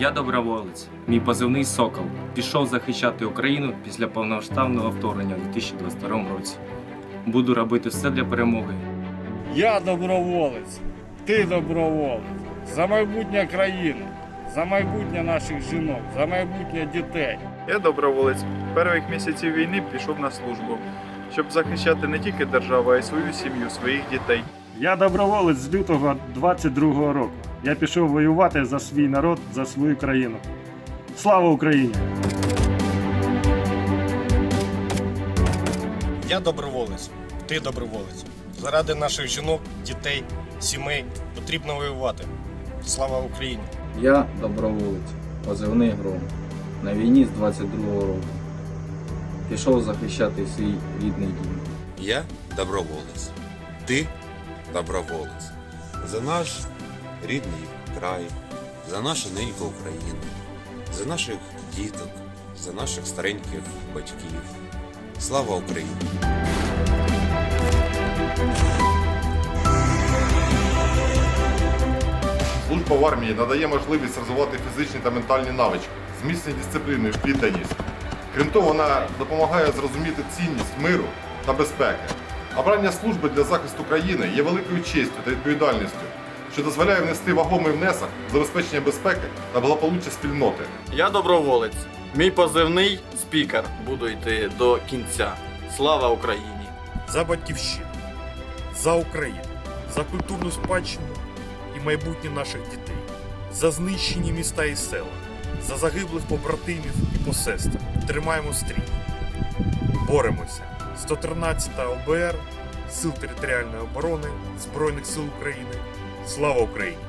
Я доброволець, мій позивний сокол. Пішов захищати Україну після повномасштабного вторгнення у 2022 році. Буду робити все для перемоги. Я доброволець, ти доброволець. За майбутнє країни, за майбутнє наших жінок, за майбутнє дітей. Я доброволець. Перших місяців війни пішов на службу, щоб захищати не тільки державу, а й свою сім'ю, своїх дітей. Я доброволець з лютого 22-го року. Я пішов воювати за свій народ, за свою країну. Слава Україні! Я доброволець, ти доброволець. Заради наших жінок, дітей, сімей потрібно воювати. Слава Україні! Я доброволець, позивний гром. На війні з 22-го року. Пішов захищати свій рідний дім. Я доброволець. Ти доброволець. За наш рідний край, за нашу неньку Україну, за наших діток, за наших стареньких батьків. Слава Україні! Служба в армії надає можливість розвивати фізичні та ментальні навички, зміцнення дисципліни в плітаність. Крім того, вона допомагає зрозуміти цінність миру та безпеки. Обрання служби для захисту країни є великою честю та відповідальністю, що дозволяє внести вагомий внесок в забезпечення безпеки та благополуччя спільноти. Я доброволець. Мій позивний спікер. Буду йти до кінця. Слава Україні! за батьківщину, за Україну, за культурну спадщину і майбутнє наших дітей, за знищені міста і села, за загиблих побратимів і посестер. Тримаємо стрій. Боремося. 113 ОБР, Сил територіальної оборони Збройних сил України. Слава Україні!